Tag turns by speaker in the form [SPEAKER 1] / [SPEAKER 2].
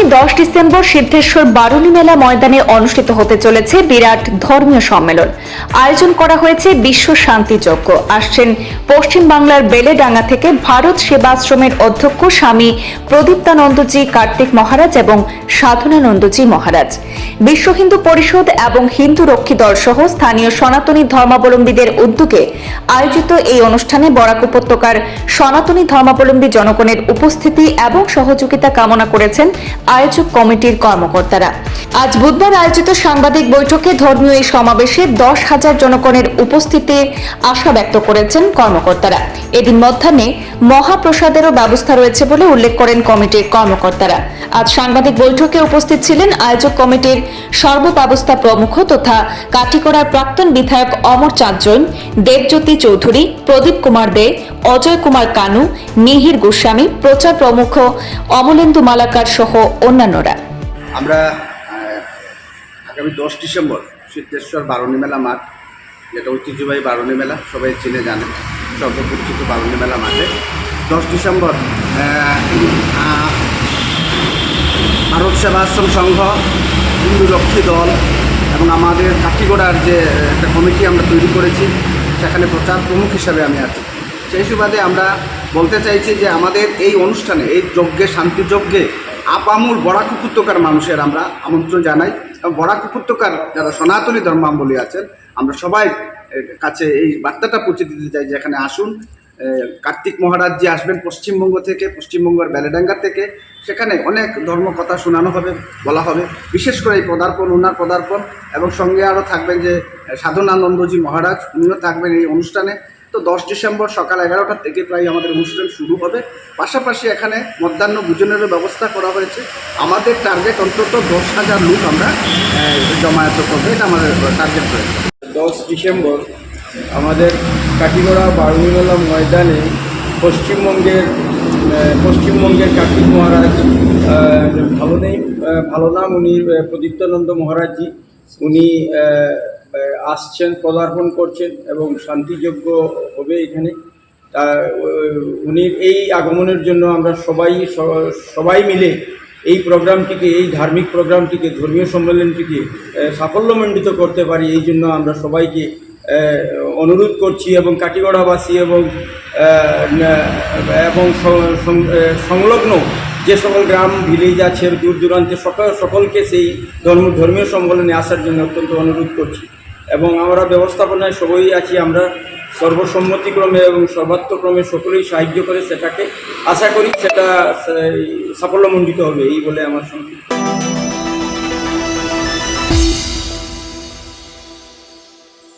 [SPEAKER 1] আগামী দশ ডিসেম্বর সিদ্ধেশ্বর বারুণী মেলা ময়দানে অনুষ্ঠিত হতে চলেছে বিরাট ধর্মীয় সম্মেলন। আয়োজন করা হয়েছে বিশ্ব শান্তি যজ্ঞ। আসছেন পশ্চিম বাংলার বেলেডাঙ্গা থেকে ভারত সেবাশ্রমের অধ্যক্ষ স্বামী প্রদীপ্তানন্দজি কার্তিক মহারাজ এবং সাধনানন্দজি মহারাজ। বিশ্ব হিন্দু পরিষদ এবং হিন্দু রক্ষী দল সহ স্থানীয় সনাতনী ধর্মাবলম্বীদের উদ্যোগে আয়োজিত এই অনুষ্ঠানে বরাক উপত্যকার সনাতনী ধর্মাবলম্বী জনগণের উপস্থিতি এবং সহযোগিতা কামনা করেছেন আয়োজক কমিটির কর্মকর্তারা। আজ বুধবার আয়োজিত সাংবাদিক বৈঠকে ধর্মীয় এই সমাবেশে দশ হাজার জনগণের উপস্থিতির আশা ব্যক্ত করেছেন কর্মকর্তারা। এদিন মধ্যাহ্নে মহাপ্রসাদেরও ব্যবস্থা রয়েছে বলে উল্লেখ করেন কমিটির কর্মকর্তারা। আজ সাংবাদিক বৈঠকে উপস্থিত ছিলেন আয়োজক কমিটির সর্বব্যবস্থা প্রমুখ তথা কাটিকড়ার প্রাক্তন বিধায়ক অমর চাঁদ জৈন, দেবজ্যোতি চৌধুরী, প্রদীপ কুমার দে, অজয় কুমার কানু, মিহির গোস্বামী, প্রচার প্রমুখ অমলেন্দু মালাকার সহ অন্যান্যরা।
[SPEAKER 2] আমরা আগামী দশ ডিসেম্বর সিদ্ধেশ্বর বারণী মেলা মাঠ, যেটা ঐতিহ্যবাহী বারণী মেলা, সবাই চিনে জানে, সর্বপরিচিত বারণী মেলা মাঠে। দশ ডিসেম্বর ভারত সেবাশ্রম সংঘ, হিন্দু লক্ষ্মী দল এবং আমাদের কাঠিগোড়ার যে একটা কমিটি আমরা তৈরি করেছি, সেখানে প্রচার প্রমুখ হিসাবে আমি আছি। সেই সুবাদে আমরা বলতে চাইছি যে আমাদের এই অনুষ্ঠানে, এই যজ্ঞে শান্তি যজ্ঞে আপামুল মানুষের আমরা আমন্ত্রণ জানাই। বরাক উপত্যকার যারা সনাতনী ধর্মাবলী আছেন, আমরা সবাই কাছে এই বার্তাটা পৌঁছে দিতে চাই যে এখানে আসুন। কার্তিক মহারাজ যে আসবেন পশ্চিমবঙ্গ থেকে, পশ্চিমবঙ্গের বেলেডাঙ্গা থেকে, সেখানে অনেক ধর্ম কথা শোনানো হবে, বলা হবে। বিশেষ করে এই পদার্পণ ওনার পদার্পণ এবং সঙ্গে আরও থাকবেন যে সাধনানন্দজি মহারাজ, উনিও থাকবেন এই অনুষ্ঠানে। তো দশ ডিসেম্বর সকাল এগারোটা থেকে প্রায় আমাদের অনুষ্ঠান শুরু হবে। পাশাপাশি এখানে মধ্যাহ্ন ভোজনেরও ব্যবস্থা করা হয়েছে। আমাদের টার্গেট অন্তত দশ হাজার লোক আমরা জমায়েত করব। এটা আমাদের টার্গেট রয়েছে।
[SPEAKER 3] দশ ডিসেম্বর আমাদের কাটিগড়া বারুইমেলা ময়দানে পশ্চিমবঙ্গের পশ্চিমবঙ্গের কার্তিক মহারাজ ভালো নেই ভালো নাম উনি প্রদীপ্তানন্দ মহারাজজি। উনি আসছেন, পদার্পণ করছেন এবং শান্তিযোগ্য হবে এখানে। তা উ- উনির এই আগমনের জন্য আমরা সবাই সবাই মিলে এই প্রোগ্রামটিকে, এই ধার্মিক প্রোগ্রামটিকে, ধর্মীয় সম্মেলনটিকে সাফল্যমণ্ডিত করতে পারি। এই জন্য আমরা সবাইকে অনুরোধ করছি এবং কাটিগড়াবাসী এবং এবং সংলগ্ন যে সকল গ্রাম, ভিলেজ আছে, দূর দূরান্তে সকল, সকলকে সেই ধর্ম, ধর্মীয় সম্মেলনে আসার জন্য অত্যন্ত অনুরোধ করছি। এবং আমরা ব্যবস্থাপনায় সবাই আছি, আমরা সর্বসম্মতিক্রমে এবং সর্বাত্মক্রমে সকলেই সাহায্য করে সেটাকে। আশা করি সেটা সাফল্যমণ্ডিত হবে, এই বলে আমার সংক্ষিপ্ত।